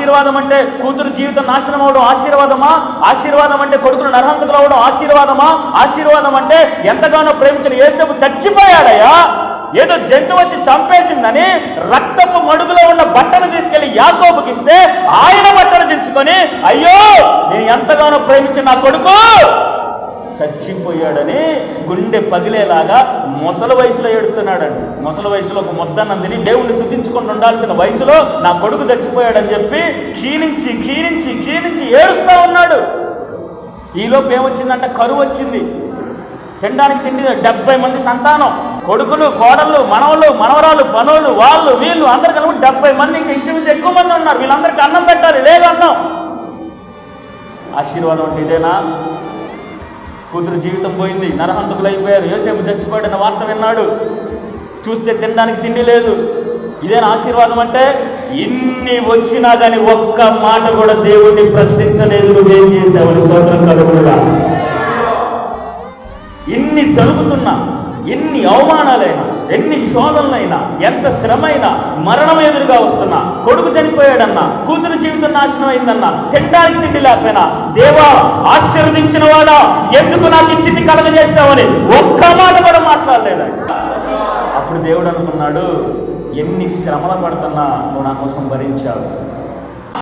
ఆశీర్వాదం అంటే కూతురు జీవితం నాశనం అవడం ఆశీర్వాదమా? ఆశీర్వాదం అంటే కొడుకులు నరహంతకులు అవడం ఆశీర్వాదమా? ఆశీర్వాదం అంటే ఎంతగానో ప్రేమించిన ఏసేపు చచ్చిపోయాడయ్యా. ఏదో జంతు వచ్చి చంపేసిందని రక్తపు మడుగులో ఉన్న బట్టను తీసుకెళ్ళి యాకోబుకి ఇస్తే ఆయన బట్టను తెచ్చుకొని అయ్యో నేను ఎంతగానో ప్రేమించిన నా కొడుకు! చచ్చిపోయాడని గుండె పగిలేలాగా ముసలి వయసులో ఏడుతున్నాడండి ముసలి వయసులో ఒక ముద్దనందిని దేవుణ్ణి స్థుతించుకొని ఉండాల్సిన వయసులో నా కొడుకు చచ్చిపోయాడని చెప్పి క్షీణించి క్షీణించి క్షీణించి ఏడుస్తూ ఉన్నాడు. ఈలోపు ఏమొచ్చిందంటే? కరువు వచ్చింది. తినడానికి తిండి డెబ్బై మంది సంతానం. కొడుకులు కోడళ్ళు మనవలు మనవరాలు పనులు వాళ్ళు వీళ్ళు అందరు కలిపి డెబ్బై మంది ఇంకా ఇంచుమించు ఎక్కువ మంది ఉన్నారు. వీళ్ళందరికీ అన్నం పెట్టాలి. లేదు అన్నం ఆశీర్వాదం అంటే ఇదేనా? కూతురు జీవితం పోయింది. నరహంతకులు అయిపోయారు. యోసేపు చచ్చిపోయాడన్న వార్త విన్నాడు. చూస్తే తినడానికి తిండి లేదు. ఇదేనా ఆశీర్వాదం అంటే ఇన్ని వచ్చినా కానీ ఒక్క మాట కూడా దేవుణ్ణి ప్రశ్నించలేదు. నువ్వేం చేసావు? స్తోత్రం కలుగుడుగా ఇన్ని జరుగుతున్నా ఎన్ని అవమానాలైనా ఎన్ని శోధనలైనా ఎంత శ్రమైనా మరణం ఎదురుగా వస్తున్నా కొడుకు చనిపోయాడన్నా కూతురు జీవితం నాశనం అయిందన్నా తినడానికి తిండి లేకపోయినా దేవా ఆశీర్వదించిన వాడా ఎందుకు నాకు ఇచ్చింది కలగజేస్తావని ఒక్క మాట కూడా మాట్లాడలేదు? అప్పుడు దేవుడు అనుకున్నాడు ఎన్ని శ్రమలు పడుతున్నా నువ్వు నా కోసం భరించావు.